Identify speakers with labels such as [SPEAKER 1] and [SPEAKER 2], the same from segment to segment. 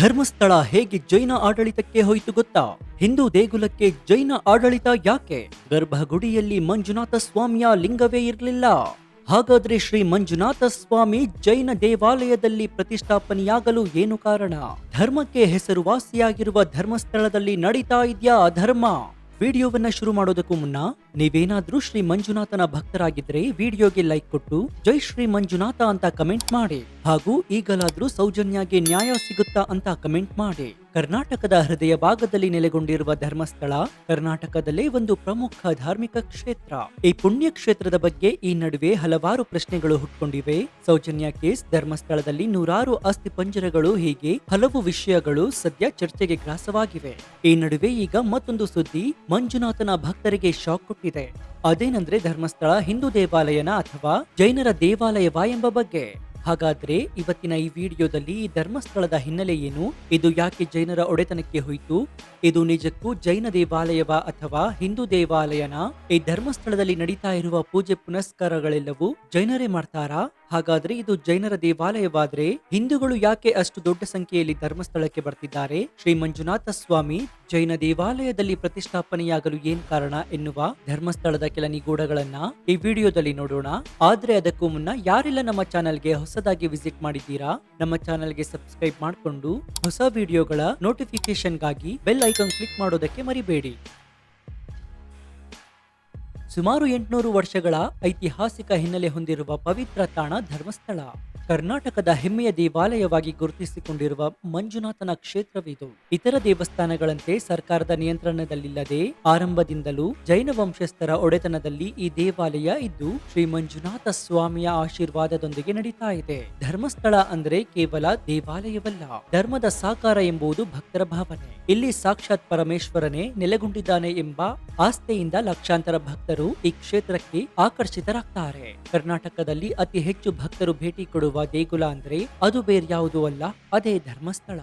[SPEAKER 1] ಧರ್ಮಸ್ಥಳ ಹೇಗೆ ಜೈನ ಆಡಳಿತಕ್ಕೆ ಹೋಯಿತು ಗೊತ್ತಾ? ಹಿಂದೂ ದೇಗುಲಕ್ಕೆ ಜೈನ ಆಡಳಿತ ಯಾಕೆ? ಗರ್ಭಗುಡಿಯಲ್ಲಿ ಮಂಜುನಾಥ ಸ್ವಾಮಿಯ ಲಿಂಗವೇ ಇರಲಿಲ್ಲ. ಹಾಗಾದ್ರೆ ಶ್ರೀ ಮಂಜುನಾಥ ಸ್ವಾಮಿ ಜೈನ ದೇವಾಲಯದಲ್ಲಿ ಪ್ರತಿಷ್ಠಾಪನೆಯಾಗಲು ಏನು ಕಾರಣ? ಧರ್ಮಕ್ಕೆ ಹೆಸರುವಾಸಿಯಾಗಿರುವ ಧರ್ಮಸ್ಥಳದಲ್ಲಿ ನಡೀತಾ ಇದೆಯಾ ಅಧರ್ಮ? ವಿಡಿಯೋವನ್ನ ಶುರು ಮಾಡೋದಕ್ಕೂ ಮುನ್ನ ನೀವೇನಾದ್ರೂ ಶ್ರೀ ಮಂಜುನಾಥನ ಭಕ್ತರಾಗಿದ್ರೆ ವಿಡಿಯೋಗೆ ಲೈಕ್ ಕೊಟ್ಟು ಜೈ ಶ್ರೀ ಮಂಜುನಾಥ ಅಂತ ಕಮೆಂಟ್ ಮಾಡಿ. ಹಾಗೂ ಈಗಲಾದ್ರೂ ಸೌಜನ್ಯಗೆ ನ್ಯಾಯ ಸಿಗುತ್ತಾ ಅಂತ ಕಮೆಂಟ್ ಮಾಡಿ. ಕರ್ನಾಟಕದ ಹೃದಯ ಭಾಗದಲ್ಲಿ ನೆಲೆಗೊಂಡಿರುವ ಧರ್ಮಸ್ಥಳ ಕರ್ನಾಟಕದಲ್ಲೇ ಒಂದು ಪ್ರಮುಖ ಧಾರ್ಮಿಕ ಕ್ಷೇತ್ರ. ಈ ಪುಣ್ಯ ಕ್ಷೇತ್ರದ ಬಗ್ಗೆ ಈ ನಡುವೆ ಹಲವಾರು ಪ್ರಶ್ನೆಗಳು ಹುಟ್ಕೊಂಡಿವೆ. ಸೌಜನ್ಯ ಕೇಸ್ ಧರ್ಮಸ್ಥಳದಲ್ಲಿ ನೂರಾರು ಅಸ್ಥಿ ಪಂಜರಗಳು ಹೀಗೆ ಹಲವು ವಿಷಯಗಳು ಸದ್ಯ ಚರ್ಚೆಗೆ ಗ್ರಾಸವಾಗಿವೆ. ಈ ನಡುವೆ ಈಗ ಮತ್ತೊಂದು ಸುದ್ದಿ, ಮಂಜುನಾಥನ ಭಕ್ತರಿಗೆ ಶಾಕ್ ಕೊಟ್ಟಿದೆ ಅದೇನಂದ್ರೆ ಧರ್ಮಸ್ಥಳ ಹಿಂದೂ ದೇವಾಲಯನ ಅಥವಾ ಜೈನರ ದೇವಾಲಯವಾ ಎಂಬ ಬಗ್ಗೆ. ಹಾಗಾದ್ರೆ ಇವತ್ತಿನ ಈ ವಿಡಿಯೋದಲ್ಲಿ ಈ ಧರ್ಮಸ್ಥಳದ ಹಿನ್ನೆಲೆ ಏನು? ಇದು ಯಾಕೆ ಜೈನರ ಒಡೆತನಕ್ಕೆ ಹೋಯಿತು? ಇದು ನಿಜಕ್ಕೂ ಜೈನ ದೇವಾಲಯವ ಅಥವಾ ಹಿಂದೂ ದೇವಾಲಯನ? ಈ ಧರ್ಮಸ್ಥಳದಲ್ಲಿ ನಡೀತಾ ಇರುವ ಪೂಜೆ ಪುನಸ್ಕಾರಗಳೆಲ್ಲವೂ ಜೈನರೇ ಮಾಡ್ತಾರಾ? ಹಾಗಾದ್ರೆ ಇದು ಜೈನರ ದೇವಾಲಯವಾದ್ರೆ ಹಿಂದೂಗಳು ಯಾಕೆ ಅಷ್ಟು ದೊಡ್ಡ ಸಂಖ್ಯೆಯಲ್ಲಿ ಧರ್ಮಸ್ಥಳಕ್ಕೆ ಬರ್ತಿದ್ದಾರೆ? ಶ್ರೀ ಮಂಜುನಾಥ ಸ್ವಾಮಿ ಜೈನ ದೇವಾಲಯದಲ್ಲಿ ಪ್ರತಿಷ್ಠಾಪನೆಯಾಗಲು ಏನ್ ಕಾರಣ ಎನ್ನುವ ಧರ್ಮಸ್ಥಳದ ಕೆಲ ನಿಗೂಢಗಳನ್ನ ಈ ವಿಡಿಯೋದಲ್ಲಿ ನೋಡೋಣ. ಆದ್ರೆ ಅದಕ್ಕೂ ಮುನ್ನ ಯಾರೆಲ್ಲ ನಮ್ಮ ಚಾನೆಲ್ಗೆ ಹೊಸದಾಗಿ ವಿಸಿಟ್ ಮಾಡಿದ್ದೀರಾ, ನಮ್ಮ ಚಾನೆಲ್ಗೆ ಸಬ್ಸ್ಕ್ರೈಬ್ ಮಾಡಿಕೊಂಡು ಹೊಸ ವಿಡಿಯೋಗಳ ನೋಟಿಫಿಕೇಶನ್ಗಾಗಿ ಬೆಲ್ ಐಕಾನ್ ಕ್ಲಿಕ್ ಮಾಡೋದಕ್ಕೆ ಮರಿಬೇಡಿ. ಸುಮಾರು ಎಂಟುನೂರು ವರ್ಷಗಳ ಐತಿಹಾಸಿಕ ಹಿನ್ನೆಲೆ ಹೊಂದಿರುವ ಪವಿತ್ರ ತಾಣ ಧರ್ಮಸ್ಥಳ. ಕರ್ನಾಟಕದ ಹೆಮ್ಮೆಯ ದೇವಾಲಯವಾಗಿ ಗುರುತಿಸಿಕೊಂಡಿರುವ ಮಂಜುನಾಥನ ಕ್ಷೇತ್ರವಿದು. ಇತರ ದೇವಸ್ಥಾನಗಳಂತೆ ಸರ್ಕಾರದ ನಿಯಂತ್ರಣದಲ್ಲಿಲ್ಲದೆ ಆರಂಭದಿಂದಲೂ ಜೈನ ವಂಶಸ್ಥರ ಒಡೆತನದಲ್ಲಿ ಈ ದೇವಾಲಯ ಇದ್ದು, ಶ್ರೀ ಮಂಜುನಾಥ ಸ್ವಾಮಿಯ ಆಶೀರ್ವಾದದೊಂದಿಗೆ ನಡೀತಾ ಇದೆ. ಧರ್ಮಸ್ಥಳ ಅಂದರೆ ಕೇವಲ ದೇವಾಲಯವಲ್ಲ. ಧರ್ಮದ ಸಾಕಾರ ಎಂಬುದು ಭಕ್ತರ ಭಾವನೆ. ಇಲ್ಲಿ ಸಾಕ್ಷಾತ್ ಪರಮೇಶ್ವರನೇ ನೆಲೆಗೊಂಡಿದ್ದಾನೆ ಎಂಬ ಆಸ್ಥೆಯಿಂದ ಲಕ್ಷಾಂತರ ಭಕ್ತರು ಈ ಕ್ಷೇತ್ರಕ್ಕೆ ಆಕರ್ಷಿತರಾಗ್ತಾರೆ. ಕರ್ನಾಟಕದಲ್ಲಿ ಅತಿ ಹೆಚ್ಚು ಭಕ್ತರು ಭೇಟಿ ಕೊಡುವ ದೇಗುಲ ಅಂದ್ರೆ ಅದು ಬೇರ್ಯಾವುದೂ ಅಲ್ಲ, ಅದೇ ಧರ್ಮಸ್ಥಳ.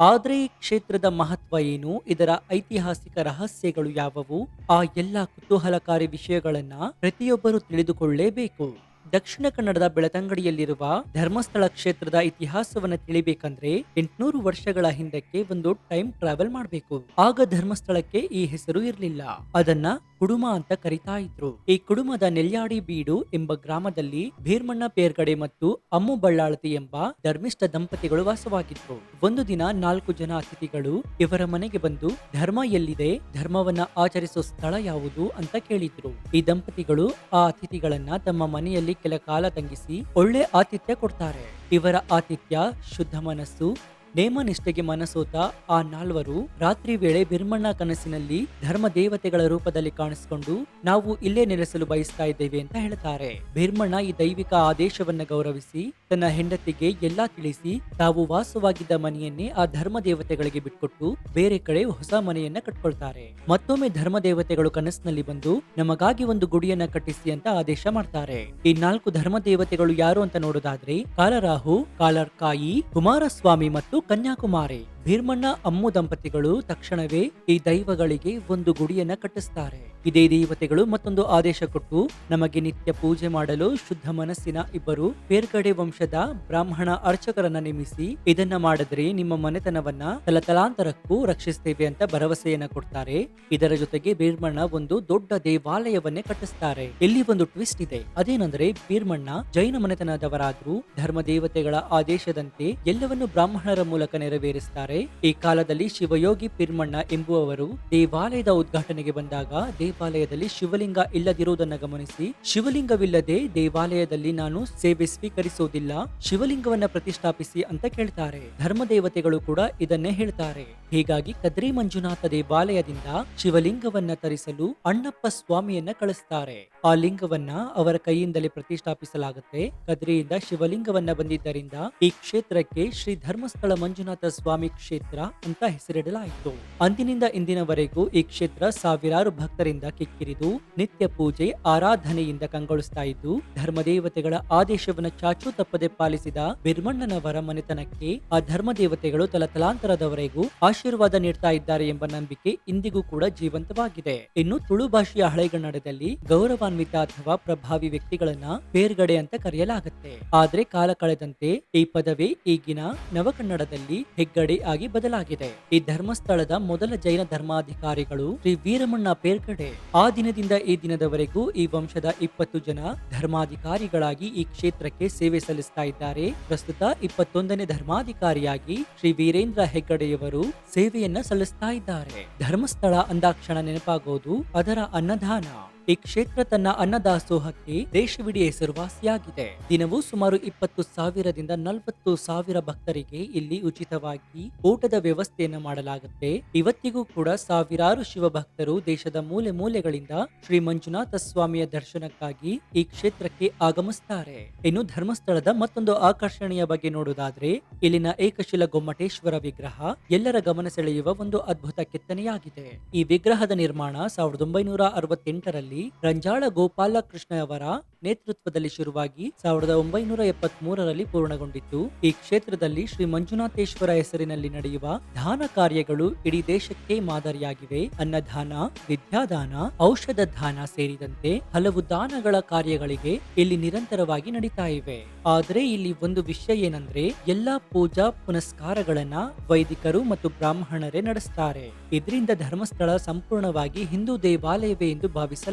[SPEAKER 1] ಆದ್ರೆ ಈ ಕ್ಷೇತ್ರದ ಮಹತ್ವ ಏನು? ಇದರ ಐತಿಹಾಸಿಕ ರಹಸ್ಯಗಳು ಯಾವುವು? ಆ ಎಲ್ಲ ಕುತೂಹಲಕಾರಿ ವಿಷಯಗಳನ್ನ ಪ್ರತಿಯೊಬ್ಬರು ತಿಳಿದುಕೊಳ್ಳಲೇಬೇಕು ದಕ್ಷಿಣ ಕನ್ನಡದ ಬೆಳತಂಗಡಿಯಲ್ಲಿರುವ ಧರ್ಮಸ್ಥಳ ಕ್ಷೇತ್ರದ ಇತಿಹಾಸವನ್ನ ತಿಳಿಬೇಕಂದ್ರೆ ಎಂಟುನೂರು ವರ್ಷಗಳ ಹಿಂದಕ್ಕೆ ಒಂದು ಟೈಮ್ ಟ್ರಾವೆಲ್ ಮಾಡಬೇಕು. ಆಗ ಧರ್ಮಸ್ಥಳಕ್ಕೆ ಈ ಹೆಸರು ಇರಲಿಲ್ಲ. ಅದನ್ನ ಕುಡುಮ ಅಂತ ಕರಿತಾ ಇದ್ರು. ಈ ಕುಡುಮದ ನೆಲ್ಯಾಡಿ ಬೀಡು ಎಂಬ ಗ್ರಾಮದಲ್ಲಿ ಭೀರ್ಮಣ್ಣ ಪೇರ್ಗಡೆ ಮತ್ತು ಅಮ್ಮು ಬಳ್ಳಾಳತಿ ಎಂಬ ಧರ್ಮಿಷ್ಠ ದಂಪತಿಗಳು ವಾಸವಾಗಿದ್ರು. ಒಂದು ದಿನ ನಾಲ್ಕು ಜನ ಅತಿಥಿಗಳು ಇವರ ಮನೆಗೆ ಬಂದು, ಧರ್ಮ ಎಲ್ಲಿದೆ? ಧರ್ಮವನ್ನ ಆಚರಿಸೋ ಸ್ಥಳ ಯಾವುದು? ಅಂತ ಕೇಳಿದ್ರು. ಈ ದಂಪತಿಗಳು ಆ ಅತಿಥಿಗಳನ್ನ ತಮ್ಮ ಮನೆಯಲ್ಲಿ ಕೆಲ ಕಾಲ ತಂಗಿಸಿ ಒಳ್ಳೆ ಆತಿಥ್ಯ ಕೊಡ್ತಾರೆ. ಇವರ ಆತಿಥ್ಯ ಶುದ್ಧ ಮನಸ್ಸು ನೇಮನಿಷ್ಠೆಗೆ ಮನಸೋತ ಆ ನಾಲ್ವರು ರಾತ್ರಿ ವೇಳೆ ಬಿರ್ಮಣ್ಣ ಕನಸಿನಲ್ಲಿ ಧರ್ಮ ದೇವತೆಗಳ ರೂಪದಲ್ಲಿ ಕಾಣಿಸಿಕೊಂಡು ನಾವು ಇಲ್ಲೇ ನೆಲೆಸಲು ಬಯಸ್ತಾ ಇದ್ದೇವೆ ಅಂತ ಹೇಳ್ತಾರೆ. ಬಿರ್ಮಣ್ಣ ಈ ದೈವಿಕ ಆದೇಶವನ್ನ ಗೌರವಿಸಿ ತನ್ನ ಹೆಂಡತಿಗೆ ಎಲ್ಲಾ ತಿಳಿಸಿ ತಾವು ವಾಸವಾಗಿದ್ದ ಮನೆಯನ್ನೇ ಆ ಧರ್ಮ ದೇವತೆಗಳಿಗೆ ಬಿಟ್ಕೊಟ್ಟು ಬೇರೆ ಕಡೆ ಹೊಸ ಮನೆಯನ್ನ ಕಟ್ಕೊಳ್ತಾರೆ. ಮತ್ತೊಮ್ಮೆ ಧರ್ಮ ದೇವತೆಗಳು ಕನಸಿನಲ್ಲಿ ಬಂದು ನಮಗಾಗಿ ಒಂದು ಗುಡಿಯನ್ನ ಕಟ್ಟಿಸಿ ಅಂತ ಆದೇಶ ಮಾಡ್ತಾರೆ. ಈ ನಾಲ್ಕು ಧರ್ಮ ದೇವತೆಗಳು ಯಾರು ಅಂತ ನೋಡೋದಾದ್ರೆ ಕಾಲರಾಹು, ಕಾಲರ್ಕಾಯಿ, ಕುಮಾರಸ್ವಾಮಿ ಮತ್ತು कन्याकुमारी ಭೀರ್ಮಣ್ಣ ಅಮ್ಮು ದಂಪತಿಗಳು ತಕ್ಷಣವೇ ಈ ದೈವಗಳಿಗೆ ಒಂದು ಗುಡಿಯನ್ನ ಕಟ್ಟಿಸ್ತಾರೆ. ಇದೇ ದೇವತೆಗಳು ಮತ್ತೊಂದು ಆದೇಶ ಕೊಟ್ಟು ನಮಗೆ ನಿತ್ಯ ಪೂಜೆ ಮಾಡಲು ಶುದ್ಧ ಮನಸ್ಸಿನ ಇಬ್ಬರು ಪೇರ್ಗಡೆ ವಂಶದ ಬ್ರಾಹ್ಮಣ ಅರ್ಚಕರನ್ನ ನೇಮಿಸಿ ಇದನ್ನ ಮಾಡಿದ್ರೆ ನಿಮ್ಮ ಮನೆತನವನ್ನ ತಲತಲಾಂತರಕ್ಕೂ ರಕ್ಷಿಸ್ತೇವೆ ಅಂತ ಭರವಸೆಯನ್ನ ಕೊಡ್ತಾರೆ. ಇದರ ಜೊತೆಗೆ ಬೀರ್ಮಣ್ಣ ಒಂದು ದೊಡ್ಡ ದೇವಾಲಯವನ್ನೇ ಕಟ್ಟಿಸ್ತಾರೆ. ಇಲ್ಲಿ ಒಂದು ಟ್ವಿಸ್ಟ್ ಇದೆ. ಅದೇನಂದ್ರೆ ಬೀರ್ಮಣ್ಣ ಜೈನ ಮನೆತನದವರಾದ್ರೂ ಧರ್ಮ ದೇವತೆಗಳ ಆದೇಶದಂತೆ ಎಲ್ಲವನ್ನು ಬ್ರಾಹ್ಮಣರ ಮೂಲಕ ನೆರವೇರಿಸ್ತಾರೆ. ಈ ಕಾಲದಲ್ಲಿ ಶಿವಯೋಗಿ ಪಿರ್ಮಣ್ಣ ಎಂಬುವವರು ದೇವಾಲಯದ ಉದ್ಘಾಟನೆಗೆ ಬಂದಾಗ ದೇವಾಲಯದಲ್ಲಿ ಶಿವಲಿಂಗ ಇಲ್ಲದಿರುವುದನ್ನು ಗಮನಿಸಿ, ಶಿವಲಿಂಗವಿಲ್ಲದೆ ದೇವಾಲಯದಲ್ಲಿ ನಾನು ಸೇವೆ ಸ್ವೀಕರಿಸುವುದಿಲ್ಲ, ಶಿವಲಿಂಗವನ್ನ ಪ್ರತಿಷ್ಠಾಪಿಸಿ ಅಂತ ಕೇಳ್ತಾರೆ. ಧರ್ಮ ದೇವತೆಗಳು ಕೂಡ ಇದನ್ನೇ ಹೇಳ್ತಾರೆ. ಹೀಗಾಗಿ ಕದ್ರಿ ಮಂಜುನಾಥ ದೇವಾಲಯದಿಂದ ಶಿವಲಿಂಗವನ್ನ ತರಿಸಲು ಅಣ್ಣಪ್ಪ ಸ್ವಾಮಿಯನ್ನ ಕಳಿಸ್ತಾರೆ. ಆ ಲಿಂಗವನ್ನ ಅವರ ಕೈಯಿಂದಲೇ ಪ್ರತಿಷ್ಠಾಪಿಸಲಾಗುತ್ತೆ. ಕದ್ರಿಯಿಂದ ಶಿವಲಿಂಗವನ್ನ ಬಂದಿದ್ದರಿಂದ ಈ ಕ್ಷೇತ್ರಕ್ಕೆ ಶ್ರೀ ಧರ್ಮಸ್ಥಳ ಮಂಜುನಾಥ ಸ್ವಾಮಿ ಕ್ಷೇತ್ರ ಅಂತ ಹೆಸರಿಡಲಾಯಿತು. ಅಂದಿನಿಂದ ಇಂದಿನವರೆಗೂ ಈ ಕ್ಷೇತ್ರ ಸಾವಿರಾರು ಭಕ್ತರಿಂದ ಕಿಕ್ಕಿರಿದು, ನಿತ್ಯ ಪೂಜೆ, ಆರಾಧನೆಯಿಂದ ಕಂಗೊಳಿಸ್ತಾ ಇದ್ದು, ಧರ್ಮದೇವತೆಗಳ ಆದೇಶವನ್ನು ಚಾಚೂ ತಪ್ಪದೆ ಪಾಲಿಸಿದ ಬಿರ್ಮಣ್ಣನವರ ಮನೆತನಕ್ಕೆ ಆ ಧರ್ಮದೇವತೆಗಳು ತಲತಲಾಂತರದವರೆಗೂ ಆಶೀರ್ವಾದ ನೀಡ್ತಾ ಇದ್ದಾರೆ ಎಂಬ ನಂಬಿಕೆ ಇಂದಿಗೂ ಕೂಡ ಜೀವಂತವಾಗಿದೆ. ಇನ್ನು ತುಳು ಭಾಷೆಯ ಹಳೆಗನ್ನಡದಲ್ಲಿ ಗೌರವಾನ್ವಿತ ಅಥವಾ ಪ್ರಭಾವಿ ವ್ಯಕ್ತಿಗಳನ್ನ ಬೇರ್ಗಡೆ ಅಂತ ಕರೆಯಲಾಗುತ್ತೆ. ಆದ್ರೆ ಕಾಲ ಕಳೆದಂತೆ ಈ ಪದವಿ ಈಗಿನ ನವಕನ್ನಡದಲ್ಲಿ ಹೆಗ್ಗಡೆ ಆಗಿ ಬದಲಾಗಿದೆ. ಈ ಧರ್ಮಸ್ಥಳದ ಮೊದಲ ಜೈನ ಧರ್ಮಾಧಿಕಾರಿಗಳು ಶ್ರೀ ವೀರಮಣ್ಣ ಪೇರ್ಕಡೆ ಆ ದಿನದಿಂದ ಈ ದಿನದವರೆಗೂ ಈ ವಂಶದ ಇಪ್ಪತ್ತು ಜನ ಧರ್ಮಾಧಿಕಾರಿಗಳಾಗಿ ಈ ಕ್ಷೇತ್ರಕ್ಕೆ ಸೇವೆ ಸಲ್ಲಿಸ್ತಾ ಇದ್ದಾರೆ. ಪ್ರಸ್ತುತ ಇಪ್ಪತ್ತೊಂದನೇ ಧರ್ಮಾಧಿಕಾರಿಯಾಗಿ ಶ್ರೀ ವೀರೇಂದ್ರ ಹೆಗ್ಗಡೆಯವರು ಸೇವೆಯನ್ನ ಸಲ್ಲಿಸ್ತಾ ಇದ್ದಾರೆ. ಧರ್ಮಸ್ಥಳ ಅಂದಾಕ್ಷಣ ನೆನಪಾಗೋದು ಅದರ ಅನ್ನದಾನ. ಈ ಕ್ಷೇತ್ರ ತನ್ನ ಅನ್ನದಾಸೋಹಕ್ಕೆ ದೇಶವಿಡೀ ಹೆಸರುವಾಸಿಯಾಗಿದೆ. ದಿನವೂ ಸುಮಾರು ಇಪ್ಪತ್ತು ಸಾವಿರದಿಂದ ನಲವತ್ತು ಸಾವಿರ ಭಕ್ತರಿಗೆ ಇಲ್ಲಿ ಉಚಿತವಾಗಿ ಊಟದ ವ್ಯವಸ್ಥೆಯನ್ನು ಮಾಡಲಾಗುತ್ತೆ. ಇವತ್ತಿಗೂ ಕೂಡ ಸಾವಿರಾರು ಶಿವಭಕ್ತರು ದೇಶದ ಮೂಲೆ ಮೂಲೆಗಳಿಂದ ಶ್ರೀ ಮಂಜುನಾಥ ಸ್ವಾಮಿಯ ದರ್ಶನಕ್ಕಾಗಿ ಈ ಕ್ಷೇತ್ರಕ್ಕೆ ಆಗಮಿಸುತ್ತಾರೆ ಇನ್ನು ಧರ್ಮಸ್ಥಳದ ಮತ್ತೊಂದು ಆಕರ್ಷಣೆಯ ಬಗ್ಗೆ ನೋಡುವುದಾದ್ರೆ, ಇಲ್ಲಿನ ಏಕಶಿಲ ಗೊಮ್ಮಟೇಶ್ವರ ವಿಗ್ರಹ ಎಲ್ಲರ ಗಮನ ಸೆಳೆಯುವ ಒಂದು ಅದ್ಭುತ ಕೆತ್ತನೆಯಾಗಿದೆ. ಈ ವಿಗ್ರಹದ ನಿರ್ಮಾಣ ಸಾವಿರದ ಒಂಬೈನೂರ ಅರವತ್ತೆಂಟರಲ್ಲಿ ರಂಜಾಳ ಗೋಪಾಲಕೃಷ್ಣ ಅವರ ನೇತೃತ್ವದಲ್ಲಿ ಶುರುವಾಗಿ ಸಾವಿರದ ಒಂಬೈನೂರ ಎಪ್ಪತ್ತ್ ಮೂರರಲ್ಲಿ ಪೂರ್ಣಗೊಂಡಿತ್ತು ಈ ಕ್ಷೇತ್ರದಲ್ಲಿ ಶ್ರೀ ಮಂಜುನಾಥೇಶ್ವರ ಹೆಸರಿನಲ್ಲಿ ನಡೆಯುವ ದಾನ ಕಾರ್ಯಗಳು ಇಡೀ ದೇಶಕ್ಕೆ ಮಾದರಿಯಾಗಿವೆ. ಅನ್ನದಾನ, ವಿದ್ಯಾದಾನ, ಔಷಧ ದಾನ ಸೇರಿದಂತೆ ಹಲವು ದಾನಗಳ ಕಾರ್ಯಗಳಿಗೆ ಇಲ್ಲಿ ನಿರಂತರವಾಗಿ ನಡೀತಾ ಇವೆ. ಆದರೆ ಇಲ್ಲಿ ಒಂದು ವಿಷಯ ಏನಂದ್ರೆ, ಎಲ್ಲಾ ಪೂಜಾ ಪುನಸ್ಕಾರಗಳನ್ನ ವೈದಿಕರು ಮತ್ತು ಬ್ರಾಹ್ಮಣರೇ ನಡೆಸ್ತಾರೆ. ಇದರಿಂದ ಧರ್ಮಸ್ಥಳ ಸಂಪೂರ್ಣವಾಗಿ ಹಿಂದೂ ದೇವಾಲಯವೇ ಎಂದು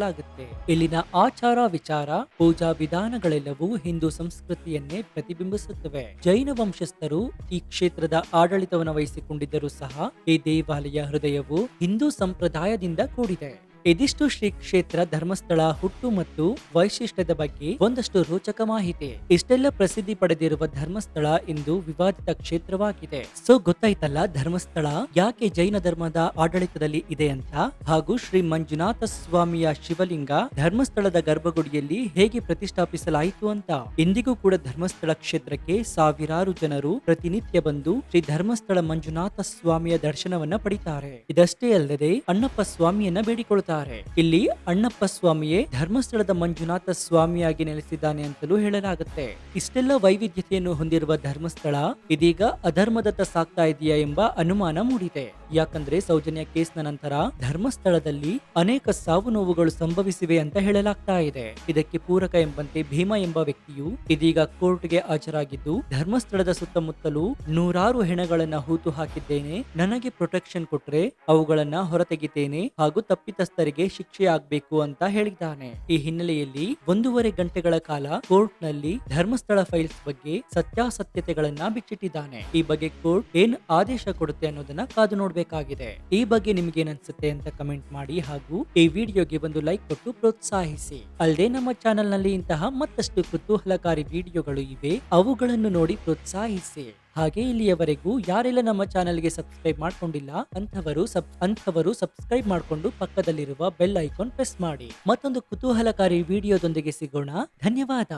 [SPEAKER 1] ಭಾವಿಸಲಾಗುತ್ತೆ ಇಲ್ಲಿನ ಆಚಾರ ವಿಚಾರ, ಪೂಜಾ ವಿಧಾನಗಳೆಲ್ಲವೂ ಹಿಂದೂ ಸಂಸ್ಕೃತಿಯನ್ನೇ ಪ್ರತಿಬಿಂಬಿಸುತ್ತವೆ. ಜೈನ ವಂಶಸ್ಥರು ಈ ಕ್ಷೇತ್ರದ ಆಡಳಿತವನ್ನು ವಹಿಸಿಕೊಂಡಿದ್ದರೂ ಸಹ ಈ ದೇವಾಲಯ ಹೃದಯವು ಹಿಂದೂ ಸಂಪ್ರದಾಯದಿಂದ ಕೂಡಿದೆ. ಇದಿಷ್ಟು ಶ್ರೀ ಕ್ಷೇತ್ರ ಧರ್ಮಸ್ಥಳ ಹುಟ್ಟು ಮತ್ತು ವೈಶಿಷ್ಟ್ಯದ ಬಗ್ಗೆ ಒಂದಷ್ಟು ರೋಚಕ ಮಾಹಿತಿ. ಇಷ್ಟೆಲ್ಲ ಪ್ರಸಿದ್ಧಿ ಪಡೆದಿರುವ ಧರ್ಮಸ್ಥಳ ಇಂದು ವಿವಾದಿತ ಕ್ಷೇತ್ರವಾಗಿದೆ. ಸೊ, ಗೊತ್ತಾಯ್ತಲ್ಲ ಧರ್ಮಸ್ಥಳ ಯಾಕೆ ಜೈನ ಧರ್ಮದ ಆಡಳಿತದಲ್ಲಿ ಇದೆ ಅಂತ? ಹಾಗೂ ಶ್ರೀ ಮಂಜುನಾಥ ಸ್ವಾಮಿಯ ಶಿವಲಿಂಗ ಧರ್ಮಸ್ಥಳದ ಗರ್ಭಗುಡಿಯಲ್ಲಿ ಹೇಗೆ ಪ್ರತಿಷ್ಠಾಪಿಸಲಾಯಿತು ಅಂತ? ಇಂದಿಗೂ ಕೂಡ ಧರ್ಮಸ್ಥಳ ಕ್ಷೇತ್ರಕ್ಕೆ ಸಾವಿರಾರು ಜನರು ಪ್ರತಿನಿತ್ಯ ಬಂದು ಶ್ರೀ ಧರ್ಮಸ್ಥಳ ಮಂಜುನಾಥ ಸ್ವಾಮಿಯ ದರ್ಶನವನ್ನ ಪಡಿತಾರೆ. ಇದಷ್ಟೇ ಅಲ್ಲದೆ ಅಣ್ಣಪ್ಪ ಸ್ವಾಮಿಯನ್ನ ಬೇಡಿಕೊಳ್ಳುತ್ತಾರೆ ಇಲ್ಲಿ ಅಣ್ಣಪ್ಪ ಸ್ವಾಮಿಯೇ ಧರ್ಮಸ್ಥಳದ ಮಂಜುನಾಥ ಸ್ವಾಮಿಯಾಗಿ ನೆಲೆಸಿದ್ದಾನೆ ಅಂತಲೂ ಹೇಳಲಾಗುತ್ತೆ. ಇಷ್ಟೆಲ್ಲ ವೈವಿಧ್ಯತೆಯನ್ನು ಹೊಂದಿರುವ ಧರ್ಮಸ್ಥಳ ಇದೀಗ ಅಧರ್ಮದತ್ತ ಸಾಕ್ತಾ ಇದೆಯಾ ಎಂಬ ಅನುಮಾನ ಮೂಡಿದೆ. ಯಾಕಂದ್ರೆ ಸೌಜನ್ಯ ಕೇಸ್ನ ನಂತರ ಧರ್ಮಸ್ಥಳದಲ್ಲಿ ಅನೇಕ ಸಾವು ನೋವುಗಳು ಸಂಭವಿಸಿವೆ ಅಂತ ಹೇಳಲಾಗ್ತಾ ಇದೆ. ಇದಕ್ಕೆ ಪೂರಕ ಎಂಬಂತೆ ಭೀಮ ಎಂಬ ವ್ಯಕ್ತಿಯು ಇದೀಗ ಕೋರ್ಟ್ಗೆ ಹಾಜರಾಗಿದ್ದು, ಧರ್ಮಸ್ಥಳದ ಸುತ್ತಮುತ್ತಲೂ ನೂರಾರು ಹೆಣಗಳನ್ನ ಹೂತು ಹಾಕಿದ್ದೇನೆ. ನನಗೆ ಪ್ರೊಟೆಕ್ಷನ್ ಕೊಟ್ರೆ ಅವುಗಳನ್ನ ಹೊರತೆಗಿತೇನೆ ಹಾಗೂ ತಪ್ಪಿತಸ್ಥರಿಗೆ ಶಿಕ್ಷೆ ಶಿಕ್ಷೆಯಾಗಬೇಕು ಅಂತ ಹೇಳಿದ್ದಾನೆ. ಈ ಹಿನ್ನೆಲೆಯಲ್ಲಿ ಒಂದೂವರೆ ಗಂಟೆಗಳ ಕಾಲ ಕೋರ್ಟ್ನಲ್ಲಿ ಧರ್ಮಸ್ಥಳ ಫೈಲ್ಸ್ ಬಗ್ಗೆ ಸತ್ಯಾಸತ್ಯತೆಗಳನ್ನ ಬಿಚ್ಚಿಟ್ಟಿದ್ದಾನೆ. ಈ ಬಗ್ಗೆ ಕೋರ್ಟ್ ಏನ್ ಆದೇಶ ಕೊಡುತ್ತೆ ಅನ್ನೋದನ್ನ ಕಾದು ನೋಡ್ಬೇಕಾಗಿದೆ. ಈ ಬಗ್ಗೆ ನಿಮ್ಗೆ ಏನನ್ಸುತ್ತೆ ಅಂತ ಕಮೆಂಟ್ ಮಾಡಿ ಹಾಗೂ ಈ ವಿಡಿಯೋಗೆ ಒಂದು ಲೈಕ್ ಕೊಟ್ಟು ಪ್ರೋತ್ಸಾಹಿಸಿ. ಅಲ್ಲದೆ ನಮ್ಮ ಚಾನೆಲ್ನಲ್ಲಿ ಇಂತಹ ಮತ್ತಷ್ಟು ಕುತೂಹಲಕಾರಿ ವಿಡಿಯೋಗಳು ಇವೆ. ಅವುಗಳನ್ನು ನೋಡಿ ಪ್ರೋತ್ಸಾಹಿಸಿ. ಹಾಗೆ ಇಲ್ಲಿಯವರೆಗೂ ಯಾರೆಲ್ಲ ನಮ್ಮ ಚಾನೆಲ್ಗೆ ಸಬ್ಸ್ಕ್ರೈಬ್ ಮಾಡ್ಕೊಂಡಿಲ್ಲ, ಅಂಥವರು ಸಬ್, ಅಂಥವರು ಸಬ್ಸ್ಕ್ರೈಬ್ ಮಾಡಿಕೊಂಡು ಪಕ್ಕದಲ್ಲಿರುವ ಬೆಲ್ ಐಕಾನ್ ಪ್ರೆಸ್ ಮಾಡಿ. ಮತ್ತೊಂದು ಕುತೂಹಲಕಾರಿ ವಿಡಿಯೋದೊಂದಿಗೆ ಸಿಗೋಣ. ಧನ್ಯವಾದ.